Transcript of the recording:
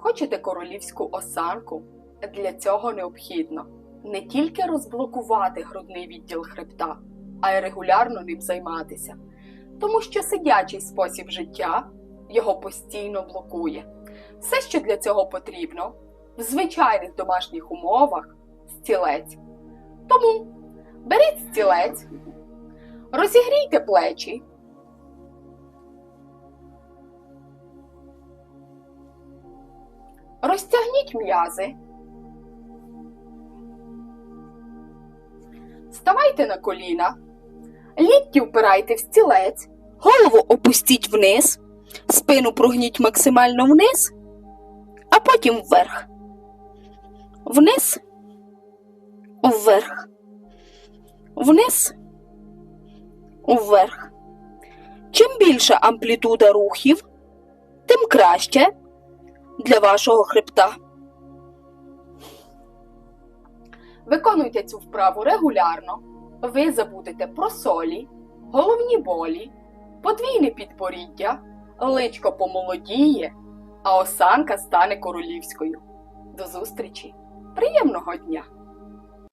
Хочете королівську осанку? Для цього необхідно не тільки розблокувати грудний відділ хребта, а й регулярно ним займатися, тому що сидячий спосіб життя його постійно блокує. Все, що для цього потрібно, в звичайних домашніх умовах стілець. Тому беріть стілець, розігрійте плечі. Розтягніть м'язи. Ставайте на коліна. Лікті впирайте в стілець. Голову опустіть вниз. Спину прогніть максимально вниз, а потім вверх. Вниз. Вверх. Вниз. Вверх. Чим більша амплітуда рухів, тим краще для вашого хребта. Виконуйте цю вправу регулярно. Ви забудете про солі, головні болі, подвійне підборіддя, личко помолодіє, а осанка стане королівською. До зустрічі! Приємного дня!